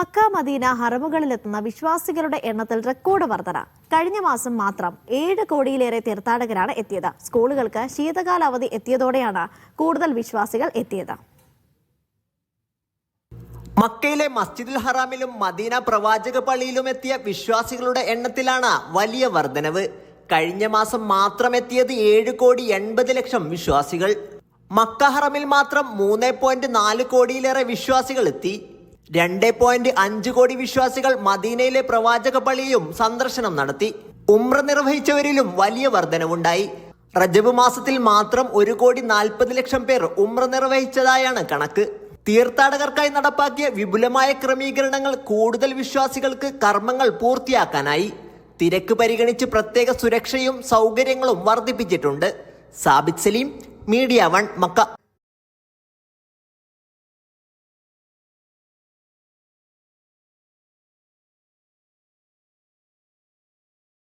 Mecca Medina ഹറമുകളിലെത്തുന്ന വിശ്വാസികളുടെ എണ്ണത്തിൽ record വർധന. കഴിഞ്ഞ മാസം മാത്രം ഏഴ് കോടിയിലേറെ തീർത്ഥാടകരാണ് എത്തിയത്. സ്കൂളുകൾക്ക് ശീതകാല അവധി എത്തിയതോടെയാണ് കൂടുതൽ വിശ്വാസികൾ എത്തിയത്. മക്കയിലെ മസ്ജിദുൽ ഹറാമിലും മദീന പ്രവാചക പള്ളിയിലും എത്തിയ വിശ്വാസികളുടെ എണ്ണത്തിലാണ് വലിയ വർധനവ്. കഴിഞ്ഞ മാസം മാത്രം എത്തിയത് ഏഴ് കോടി എൺപത് ലക്ഷം വിശ്വാസികൾ. മക്ക ഹറമിൽ മാത്രം മൂന്ന് പോയിന്റ് നാല് കോടിയിലേറെ വിശ്വാസികൾ എത്തി. രണ്ട് പോയിന്റ് അഞ്ച് കോടി വിശ്വാസികൾ മദീനയിലെ പ്രവാചക പള്ളിയും സന്ദർശനം നടത്തി. ഉമ്ര നിർവഹിച്ചവരിലും വലിയ വർധനവുണ്ടായി. റജബ് മാസത്തിൽ മാത്രം ഒരു കോടി നാൽപ്പത് ലക്ഷം പേർ ഉമ്ര നിർവഹിച്ചതായാണ് കണക്ക്. തീർത്ഥാടകർക്കായി നടപ്പാക്കിയ വിപുലമായ ക്രമീകരണങ്ങൾ കൂടുതൽ വിശ്വാസികൾക്ക് കർമ്മങ്ങൾ പൂർത്തിയാക്കാനായി. തിരക്ക് പരിഗണിച്ച് പ്രത്യേക സുരക്ഷയും സൗകര്യങ്ങളും വർദ്ധിപ്പിച്ചിട്ടുണ്ട്. Sabith Saleem media one Mecca.